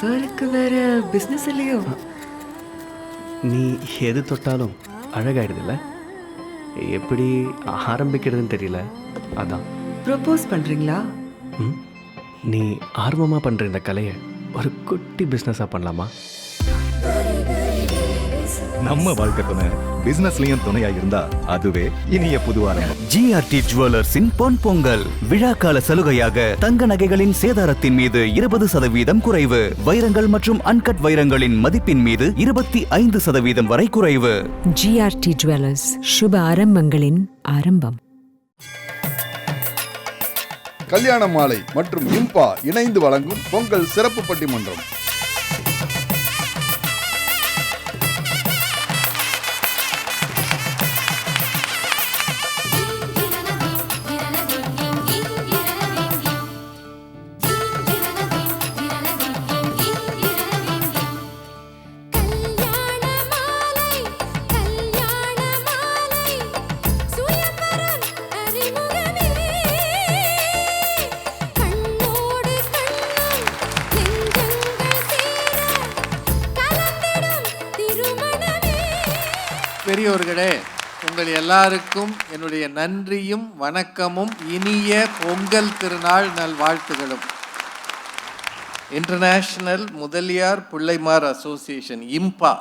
சாருக்கு வேற பிஸ்னஸ் இல்லையோ? நீ எது தொட்டாலும் அழகாயிடுதுல்ல? எப்படி ஆரம்பிக்கிறதுன்னு தெரியல. அதான். ப்ரப்போஸ் பண்றீங்களா? ம். நீ ஆர்வமாக பண்ணுற இந்த கலையை ஒரு குட்டி பிஸ்னஸாக பண்ணலாமா? நம்ம வாழ்க்கை துணை பிசினஸ்லயும் துணையா இருந்தா அதுவே இனிய புது ஆரம்பம். ஜிஆர்டி ஜுவல்லர்ஸின் பொன் பொங்கல். விழாக்கால சலுகையாக தங்க நகைகளின் சேதாரத்தின் மீது இருபது சதவீதம் குறைவு. வைரங்கள் மற்றும் அன்கட் வைரங்களின் மதிப்பின் மீது இருபத்தி ஐந்து சதவீதம் வரை குறைவு. ஜிஆர்டி ஜுவல்லர்ஸ் சுப ஆரம்பங்களின் ஆரம்பம். கல்யாண மாலை மற்றும் இம்பா இணைந்து வழங்கும் பொங்கல் சிறப்பு பட்டிமன்றம். பெரியோர்களே உங்கள் எல்லாருக்கும் என்னுடைய நன்றியும் வணக்கமும் இனிய பொங்கல் திருநாள் நல்வாழ்த்துகளும் international Mudaliar Pillaimar association IMPA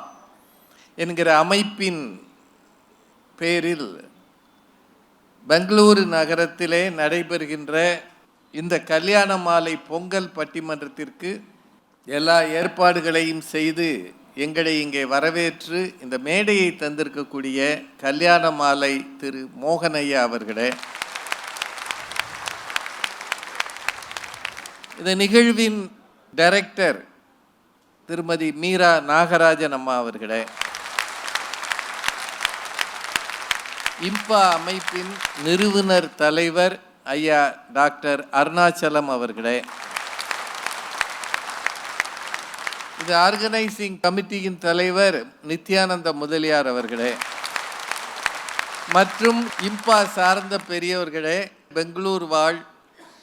என்கிற அமைப்பின் பேரில் பெங்களூரு நகரத்திலே நடைபெறுகின்ற இந்த கல்யாண மாலை பொங்கல் பட்டிமன்றத்திற்கு எல்லா ஏற்பாடுகளையும் செய்து எங்களை இங்கே வரவேற்று இந்த மேடையை தந்திருக்கக்கூடிய கல்யாண மாலை திரு மோகனையா அவர்களே. இந்த நிகழ்வின் டைரக்டர் திருமதி மீரா நாகராஜன் அம்மா அவர்களே. இம்பா அமைப்பின் நிறுவனர் தலைவர் ஐயா டாக்டர் அருணாச்சலம் அவர்களே. இது ஆர்கனைசிங் கமிட்டியின் தலைவர் நித்யானந்த முதலியார் அவர்களே. மற்றும் இம்பா சார்ந்த பெரியவர்களே பெங்களூர் வாழ்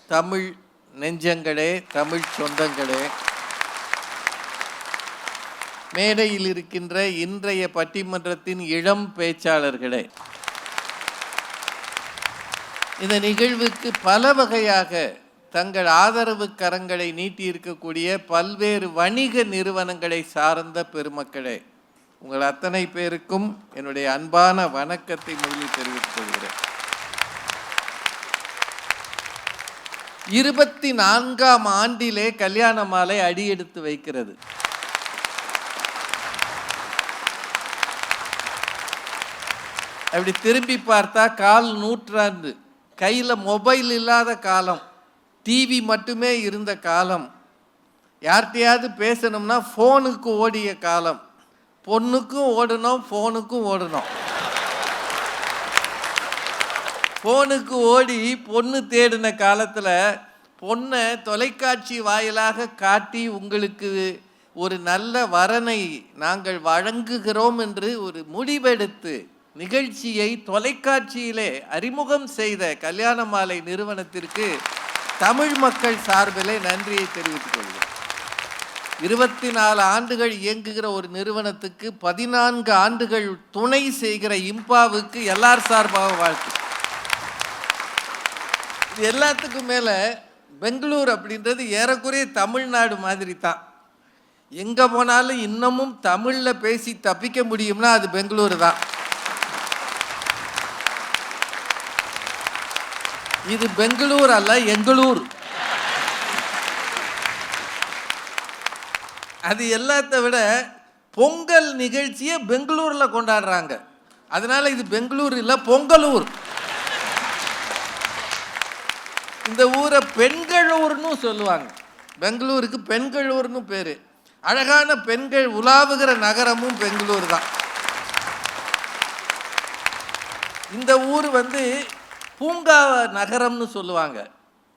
தமிழ் நெஞ்சங்களே தமிழ் சொந்தங்களே. மேடையில் இருக்கின்ற இன்றைய பட்டிமன்றத்தின் இளம் பேச்சாளர்களே. இந்த நிகழ்வுக்கு பல வகையாக தங்கள் ஆதரவு கரங்களை நீட்டியிருக்கக்கூடிய பல்வேறு வணிக நிறுவனங்களை சார்ந்த பெருமக்களே உங்கள் அத்தனை பேருக்கும் என்னுடைய அன்பான வணக்கத்தை முதலில் தெரிவித்துக் கொள்கிறேன். இருபத்தி நான்காம் ஆண்டிலே கல்யாண மாலை அடியெடுத்து வைக்கிறது. அப்படி திரும்பி பார்த்தா கால் நூற்றாண்டு. கையில் மொபைல் இல்லாத காலம். டிவி மட்டுமே இருந்த காலம். யார்கிட்டையாவது பேசணும்னா ஃபோனுக்கு ஓடிய காலம். பொண்ணுக்கும் ஓடணும் ஃபோனுக்கும் ஓடணும். ஃபோனுக்கு ஓடி பொண்ணு தேடின காலத்தில் பொண்ணை தொலைக்காட்சி வாயிலாக காட்டி உங்களுக்கு ஒரு நல்ல வரனை நாங்கள் வழங்குகிறோம் என்று ஒரு முடிவெடுத்து நிகழ்ச்சியை தொலைக்காட்சியிலே அறிமுகம் செய்த கல்யாண மாலை நிறுவனத்திற்கு தமிழ் மக்கள் சார்பிலே நன்றியை தெரிவித்துக் கொள்கிறேன். இருபத்தி நாலு ஆண்டுகள் இயங்குகிற ஒரு நிறுவனத்துக்கு பதினான்கு ஆண்டுகள் துணை செய்கிற இம்பாவுக்கு எல்லார் சார்பாக வாழ்த்து. இது எல்லாத்துக்கும் மேலே பெங்களூர் அப்படின்றது ஏறக்குறைய தமிழ்நாடு மாதிரி தான் எங்கே போனாலும் இன்னமும் தமிழில் பேசி தப்பிக்க முடியும்னா அது பெங்களூரு தான். இது பெங்களூர் அல்ல எங்களூர். அது எல்லாத்த விட பொங்கல் நிகழ்ச்சியை பெங்களூரில் கொண்டாடுறாங்க. அதனால இது பெங்களூர் இல்லை பொங்கலூர். இந்த ஊரை பெண்களூர்னு சொல்லுவாங்க. பெங்களூருக்கு பெண்களூர்னு பேர். அழகான பெண்கள் உலாவுகிற நகரமும் பெங்களூர் தான். இந்த ஊர் வந்து பூங்கா நகரம்னு சொல்லுவாங்க.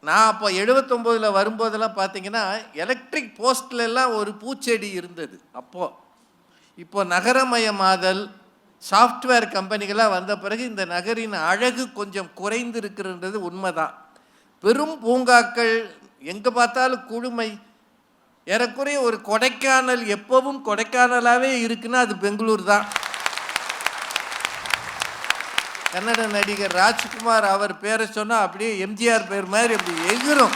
நான் அப்போ எழுபத்தொம்போதில் வரும்போதெல்லாம் பார்த்தீங்கன்னா எலக்ட்ரிக் போஸ்ட்லெல்லாம் ஒரு பூச்செடி இருந்தது அப்போது இப்போ நகரமயமாதல் சாஃப்ட்வேர் கம்பெனிகளாக வந்த பிறகு இந்த நகரின் அழகு கொஞ்சம் குறைந்திருக்கிறது உண்மைதான். பெரும் பூங்காக்கள் எங்கே பார்த்தாலும் குழுமை. ஏறக்குறைய ஒரு கொடைக்கானல் எப்பவும் கொடைக்கானலாகவே இருக்குன்னா அது பெங்களூர் தான். கன்னட நடிகர் ராஜ்குமார் அவர் பேரை சொன்னால் அப்படியே எம்ஜிஆர் பேர் மாதிரி அப்படி எகிரும்.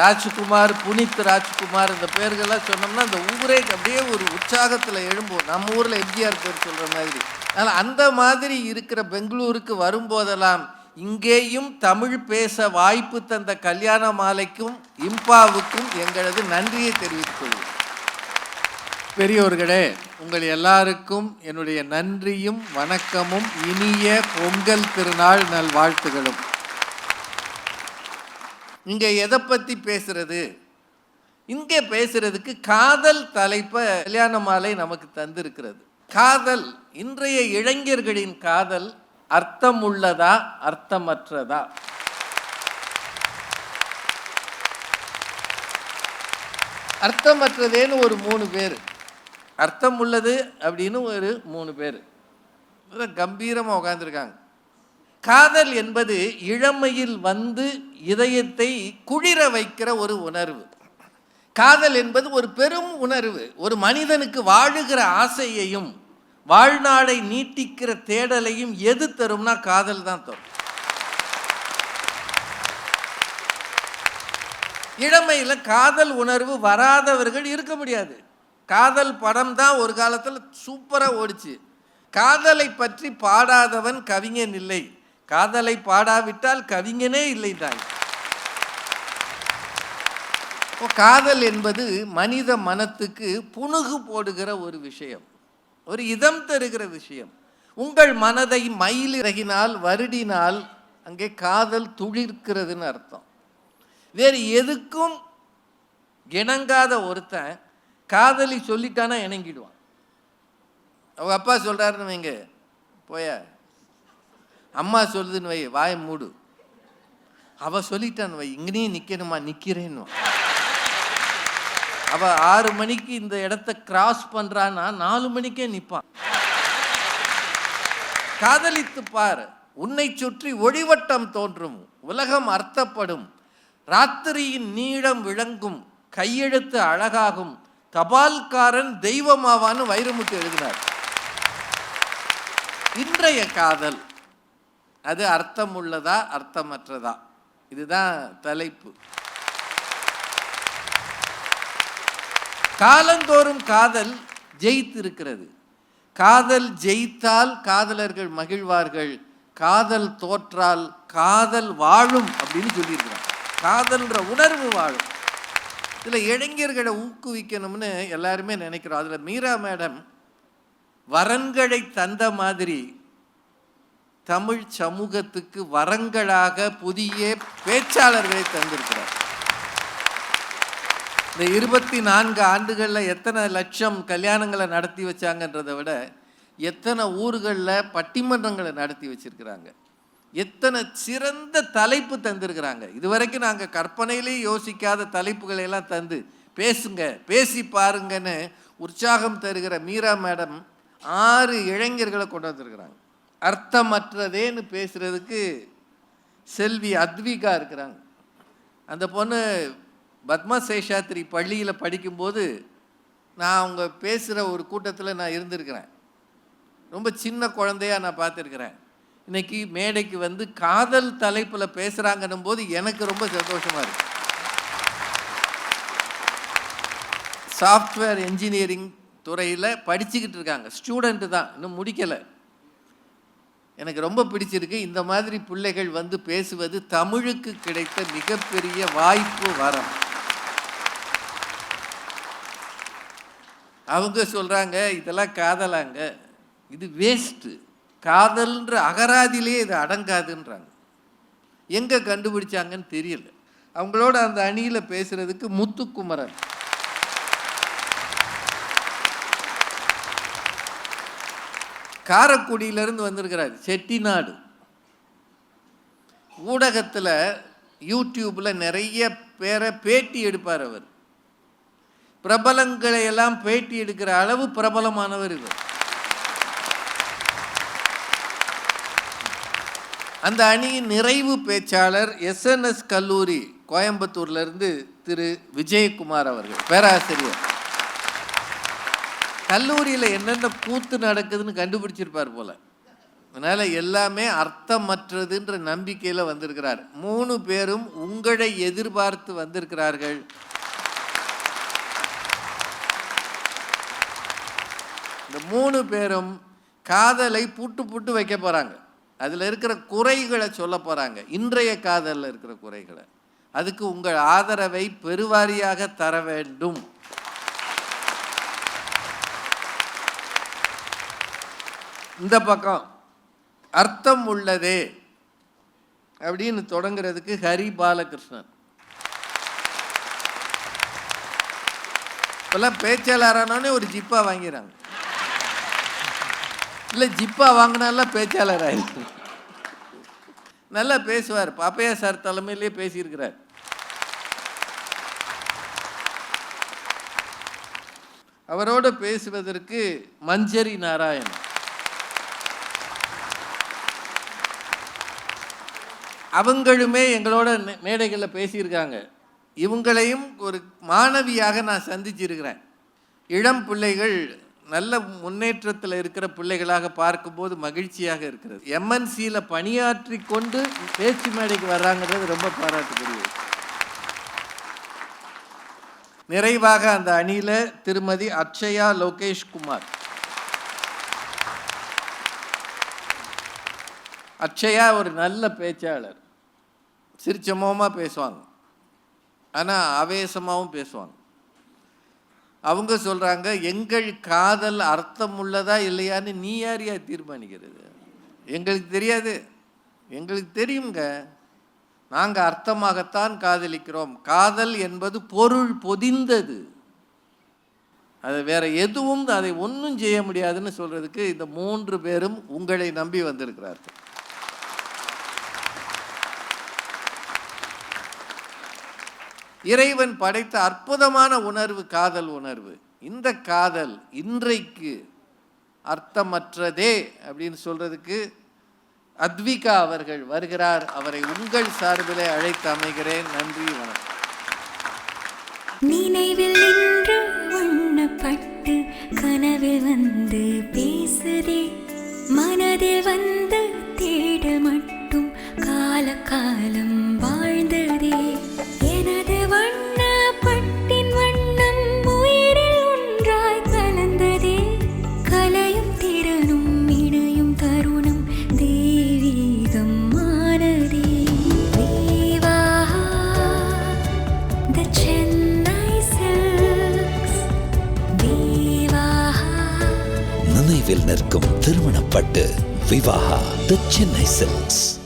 ராஜ்குமார் புனித் ராஜ்குமார் இந்த பேர்கள்லாம் சொன்னோம்னா அந்த ஊரே அப்படியே ஒரு உற்சாகத்தில் எழும்பும். நம்ம ஊரில் எம்ஜிஆர் பேர் சொல்கிற மாதிரி. அதனால் அந்த மாதிரி இருக்கிற பெங்களூருக்கு வரும்போதெல்லாம் இங்கேயும் தமிழ் பேச வாய்ப்பு தந்த கல்யாண மாலைக்கும் இம்பாவுக்கும் எங்களது நன்றியை தெரிவித்துக் கொள்கிறேன் பெரியோர்களே உங்கள் எல்லாருக்கும் என்னுடைய நன்றியும் வணக்கமும் இனிய பொங்கல் திருநாள் நல்வாழ்த்துகளும் இங்கே எதை பற்றி பேசுறது? இங்கே பேசுறதுக்கு காதல் தலைப்பை கல்யாண மாலை நமக்கு தந்திருக்கிறது. காதல் இன்றைய இளைஞர்களின் காதல் அர்த்தம் உள்ளதா அர்த்தமற்றதா? அர்த்தமற்றதேன்னு ஒரு மூணு பேர். அர்த்தம் உள்ளது அப்படின்னு ஒரு மூணு பேர். கம்பீரமாக உட்காந்துருக்காங்க காதல் என்பது இளமையில் வந்து இதயத்தை குளிர வைக்கிற ஒரு உணர்வு. காதல் என்பது ஒரு பெரும் உணர்வு. ஒரு மனிதனுக்கு வாழுகிற ஆசையையும் வாழ்நாளை நீட்டிக்கிற தேடலையும் எது தரும்னா காதல் தான் தரும். இளமையில் காதல் உணர்வு வராதவர்கள் இருக்க முடியாது. காதல் படம் தான் ஒரு காலத்தில் சூப்பராக ஓடிச்சு. காதலை பற்றி பாடாதவன் கவிஞன் இல்லை. காதலை பாடாவிட்டால் கவிஞனே இல்லை தாய். இப்போ காதல் என்பது மனித மனத்துக்கு புணுகு போடுகிற ஒரு விஷயம். ஒரு இதம் தருகிற விஷயம். உங்கள் மனதை மயில் இறகினால் வருடினால் அங்கே காதல் துளிர்க்கிறதுன்னு அர்த்தம். வேறு எதுக்கும் இணங்காத ஒருத்தன் காதலி சொல்லிட்டானா இணங்கிடுவான். அவங்க அப்பா சொல்கிறாருன்னு வைங்க. போய. அம்மா சொல்லுதுன்னு வை வாய மூடு. அவ சொல்லிட்டான்னு வை இங்கேயும் நிற்கணுமா நிற்கிறேன்னு அவ ஆறு மணிக்கு இந்த இடத்த கிராஸ் பண்றான்னா நாலு மணிக்கே நிற்பான் காதலித்து பார் உன்னை சுற்றி ஒளிவட்டம் தோன்றும் உலகம் அர்த்தப்படும் ராத்திரியின் நீளம் விளங்கும் கையெழுத்து அழகாகும் தபால்காரன் தெய்வமாவான்னு வைரமுத்து எழுதினார். இன்றைய காதல் அது அர்த்தம் உள்ளதா அர்த்தமற்றதா? இதுதான் தலைப்பு. காலந்தோறும் காதல் ஜெயித்திருக்கிறது. காதல் ஜெயித்தால் காதலர்கள் மகிழ்வார்கள். காதல் தோற்றால் காதல் வாழும் அப்படின்னு சொல்லியிருக்கிறார். காதல்ன்ற உணர்வு வாழும். இதில் இளைஞர்களை ஊக்குவிக்கணும்னு எல்லாருமே நினைக்கிறோம். அதில் மீரா மேடம் வரன்களை தந்த மாதிரி தமிழ் சமூகத்துக்கு வரங்களாக புதிய பேச்சாளர்களை தந்திருக்கிறார். இந்த இருபத்தி நான்கு ஆண்டுகளில் எத்தனை லட்சம் கல்யாணங்களை நடத்தி வச்சாங்கன்றதை விட எத்தனை ஊர்களில் பட்டிமன்றங்களை நடத்தி வச்சிருக்கிறாங்க. எத்தனை சிறந்த தலைப்பு தந்திருக்கிறாங்க. இதுவரைக்கும் நாங்கள் கற்பனையிலேயே யோசிக்காத தலைப்புகளை எல்லாம் தந்து பேசுங்க பேசி பாருங்கன்னு உற்சாகம் தருகிற மீரா மேடம் ஆறு இளைஞர்களை கொண்டு வந்திருக்கிறாங்க. அர்த்தமற்றதேன்னு பேசுகிறதுக்கு செல்வி அத்விகா இருக்கிறாங்க. அந்த பொண்ணு பத்மா சேஷாத்ரி பள்ளியில் படிக்கும்போது நான் அவங்க பேசுகிற ஒரு கூட்டத்தில் நான் இருந்திருக்கிறேன். ரொம்ப சின்ன குழந்தையாக நான் பார்த்துருக்குறேன். இன்னைக்கு மேடைக்கு வந்து காதல் தலைப்பில் பேசுகிறாங்கன்னும் போது எனக்கு ரொம்ப சந்தோஷமாக இருக்கு. சாஃப்ட்வேர் என்ஜினியரிங் துறையில் படிச்சுக்கிட்டு இருக்காங்க. ஸ்டூடெண்ட்டு தான். இன்னும் முடிக்கலை. எனக்கு ரொம்ப பிடிச்சிருக்கு. இந்த மாதிரி பிள்ளைகள் வந்து பேசுவது தமிழுக்கு கிடைத்த மிகப்பெரிய வாய்ப்பு வரம். அவங்க சொல்கிறாங்க இதெல்லாம் காதலாங்க. இது வேஸ்ட்டு காதல்ன்ற அகராதிலே இது அடங்காதுன்றாங்க. எங்கே கண்டுபிடிச்சாங்கன்னு தெரியல. அவங்களோட அந்த அணியில் பேசுகிறதுக்கு முத்துக்குமரன். காரக்குடியிலேருந்து வந்திருக்கிறார் செட்டிநாடு. ஊடகத்தில் யூடியூப்பில் நிறைய பேரை பேட்டி எடுப்பார் அவர். பிரபலங்களை எல்லாம் பேட்டி எடுக்கிற அளவு பிரபலமானவர் இவர். அந்த அணியின் நிறைவு பேச்சாளர் எஸ்என்எஸ் கல்லூரி கோயம்புத்தூர்லேருந்து திரு. விஜயகுமார் அவர்கள். பேராசிரியர். கல்லூரியில் என்னென்ன கூத்து நடக்குதுன்னு கண்டுபிடிச்சிருப்பார் போல. அதனால் எல்லாமே அர்த்தமற்றதுன்ற நம்பிக்கையில் வந்திருக்கிறார். மூணு பேரும் உங்களை எதிர்பார்த்து வந்திருக்கிறார்கள். இந்த மூணு பேரும் காதலை பூட்டு பூட்டு வைக்க போகிறாங்க அதில் இருக்கிற குறைகளை சொல்ல போகிறாங்க இன்றைய காதலில் இருக்கிற குறைகளை. அதுக்கு உங்கள் ஆதரவை பெருவாரியாக தர வேண்டும். இந்த பக்கம் அர்த்தம் உள்ளதே அப்படின்னு தொடங்குறதுக்கு ஹரி பாலகிருஷ்ணன். இப்பெல்லாம் பேச்சாளரானோடனே ஒரு ஜிப்பாக வாங்கிறாங்க. இல்லை ஜிப்பா வாங்கினாலாம் பேச்சாளர் ஆயிடுச்சு நல்லா பேசுவார். பாப்பையா சார் தலைமையிலே பேசியிருக்கிறார். அவரோடு பேசுவதற்கு மஞ்சரி நாராயணன். அவங்களுமே எங்களோட மே- மேடைகளில் பேசியிருக்காங்க. இவங்களையும் ஒரு மாணவியாக நான் சந்திச்சிருக்கிறேன். இளம் பிள்ளைகள் நல்ல முன்னேற்றத்தில் இருக்கிற பிள்ளைகளாக பார்க்கும்போது மகிழ்ச்சியாக இருக்கிறது. எம்என்சியில் பணியாற்றி கொண்டு பேச்சு மேடைக்கு வர்றாங்கிறது ரொம்ப பாராட்டுக்குரியது. நிறைவாக அந்த அணியில் திருமதி அக்ஷயா லோகேஷ் குமார். அக்ஷயா ஒரு நல்ல பேச்சாளர். சிரிச்சமோமாக பேசுவாங்க. ஆனால் ஆவேசமாகவும் பேசுவாங்க. அவங்க சொல்கிறாங்க எங்கள் காதல் அர்த்தம் உள்ளதா இல்லையான்னு நீ யார் யார் தீர்மானிக்கிறது? எங்களுக்கு தெரியாது. எங்களுக்கு தெரியுங்க நாங்கள் அர்த்தமாகத்தான் காதலிக்கிறோம். காதல் என்பது பொருள் பொதிந்தது. அது வேற எதுவும் அதை ஒன்றும் செய்ய முடியாதுன்னு சொல்றதுக்கு இந்த மூன்று பேரும் உங்களை நம்பி வந்திருக்கிறார்கள். இறைவன் படைத்த அற்புதமான உணர்வு காதல் உணர்வு. இந்த காதல் இன்றைக்கு அர்த்தமற்றதே அப்படின்னு சொல்றதுக்கு அத்விகா அவர்கள் வருகிறார். அவரை உங்கள் சார்பிலே அழைத்து அமைகிறேன். நன்றி வணக்கம். நினைவில் நின்று வண்ணப்பட்டு கனவில் வந்து பேசுதே. மனதில் வந்து தேட மட்டும் காலகாலம் வாழ்ந்ததே. நினைவில் நிற்கும்